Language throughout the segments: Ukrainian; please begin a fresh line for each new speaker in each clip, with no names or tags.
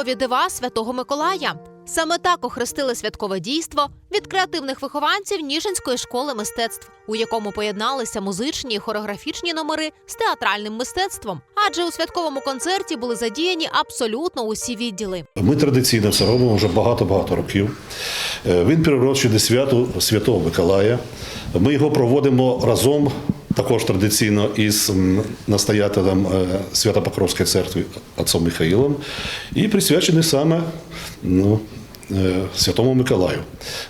казкові дива Святого Миколая. Саме так охрестили святкове дійство від креативних вихованців Ніжинської школи мистецтв, у якому поєдналися музичні і хореографічні номери з театральним мистецтвом. Адже у святковому концерті були задіяні абсолютно усі відділи.
Ми традиційно це робимо вже багато-багато років. Е, Він прирочений до святу Святого Миколая. Ми його проводимо разом, також традиційно із настоятелем е, Свято-Покровської церкви отцом Михаїлом і присвячений саме ну, е, Святому Миколаю.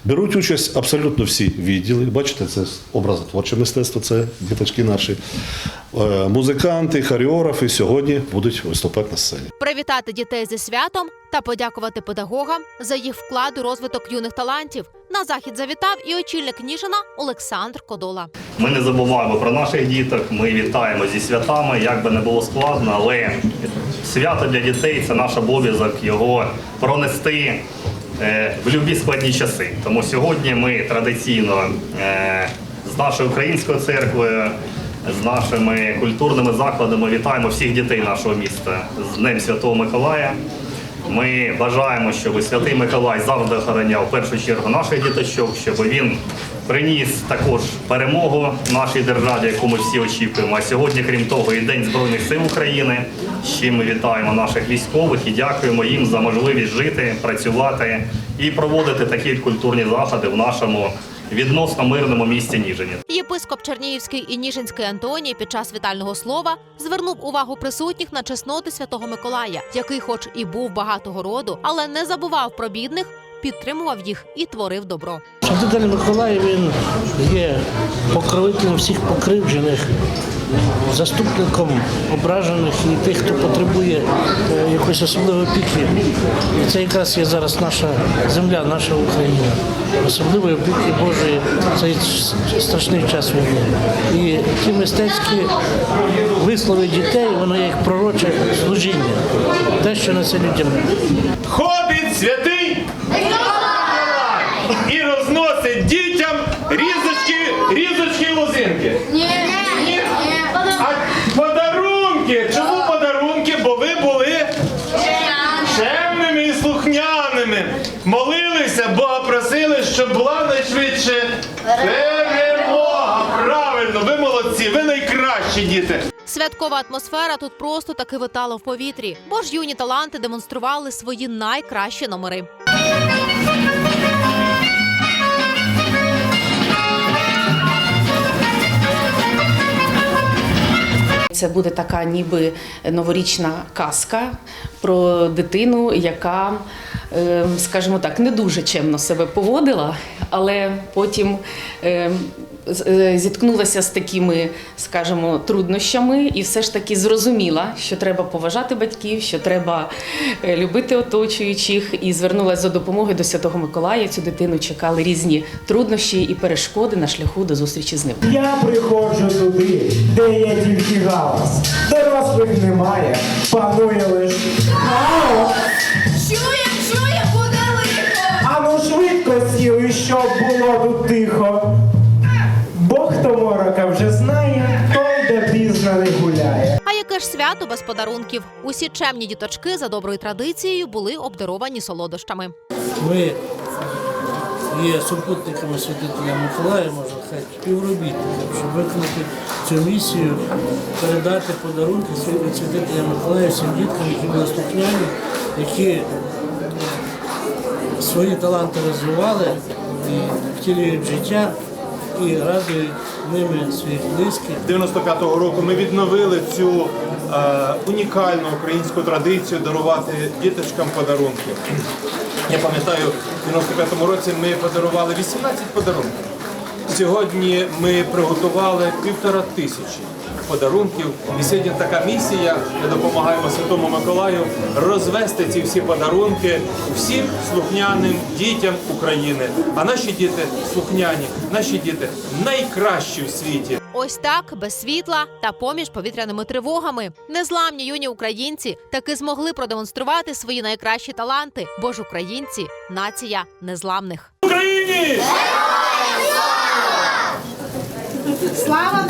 Беруть участь абсолютно всі відділи. Бачите, це образотворче мистецтво, це діточки наші. Е, Музиканти, хореографи сьогодні будуть виступати на сцені.
Привітати дітей зі святом та подякувати педагогам за їх вклад у розвиток юних талантів. На захід завітав і очільник Ніжина Олександр Кодола.
Ми не забуваємо про наших діток. Ми вітаємо зі святами, як би не було складно, але свято для дітей це наш обов'язок його пронести е, в любі складні часи. Тому сьогодні ми традиційно е, з нашою українською церквою. З нашими культурними закладами вітаємо всіх дітей нашого міста з Днем Святого Миколая. Ми бажаємо, щоб Святий Миколай завжди охороняв в першу чергу наших діточок, щоб він приніс також перемогу нашій державі, яку ми всі очікуємо. А сьогодні, крім того, і День Збройних сил України. з чим ми вітаємо наших військових і дякуємо їм за можливість жити, працювати і проводити такі культурні заходи в нашому відносно мирному місті Ніжині.
Єпископ Чернігівський і Ніжинський Антоній під час вітального слова звернув увагу присутніх на чесноти Святого Миколая, який, хоч і був багатого роду, але не забував про бідних, підтримував їх і творив добро.
Святитель Миколай він є покровителем всіх покривджених, заступником ображених і тих, хто потребує е, якоїсь особливої опіки. І це якраз є зараз наша земля, наша Україна. Особливої опіки Божої цей страшний час війни. І ті мистецькі вислови дітей, воно як пророче служіння. Те, що несе людям
Ходить святий Миколай і розносить дітям різочки, різочки і лозинки.
Ні,
Ні. А подарунки. Чому подарунки? Бо ви були чемними і слухняними. Молилися, Бога просили, щоб була найшвидше перемога. Правильно, ви молодці, ви найкращі діти.
Святкова атмосфера тут просто таки витала в повітрі, бо ж юні таланти демонстрували свої найкращі номери.
Це буде така ніби новорічна казка про дитину, яка, е, скажімо так, не дуже чемно себе поводила, але потім е, з- е, зіткнулася з такими, скажімо, труднощами і все ж таки зрозуміла, що треба поважати батьків, що треба е, любити оточуючих, і звернулася за допомогою до Святого Миколая. Цю дитину чекали різні труднощі і перешкоди на шляху до зустрічі з ним.
Я приходжу туди, де є тільки галас. Дорослих немає, панує лиш хаос.
Чує, чує, буде лихо.
Ану швидко сіли, щоб було тут тихо.
Ж свято без подарунків? Усі чемні діточки за доброю традицією були обдаровані солодощами.
Ми є супутниками святителя Миколая, можна сказати, співробітниками, щоб виконати цю місію, передати подарунки свят- святителя Миколая всім діткам, які були слухняні, які свої таланти розвивали і втілюють життя і радують ними своїх близьких.
95-го року ми відновили цю е, унікальну українську традицію дарувати діточкам подарунки. Я пам'ятаю, в 95-му році ми подарували 18 подарунків. Сьогодні ми приготували півтора тисячі подарунків. І сьогодні така місія. Ми допомагаємо Святому Миколаю розвести ці всі подарунки всім слухняним дітям України. А наші діти слухняні, наші діти найкращі в світі.
Ось так, без світла та поміж повітряними тривогами. Незламні юні українці таки змогли продемонструвати свої найкращі таланти, бо ж українці нація незламних.
Україні!
Слава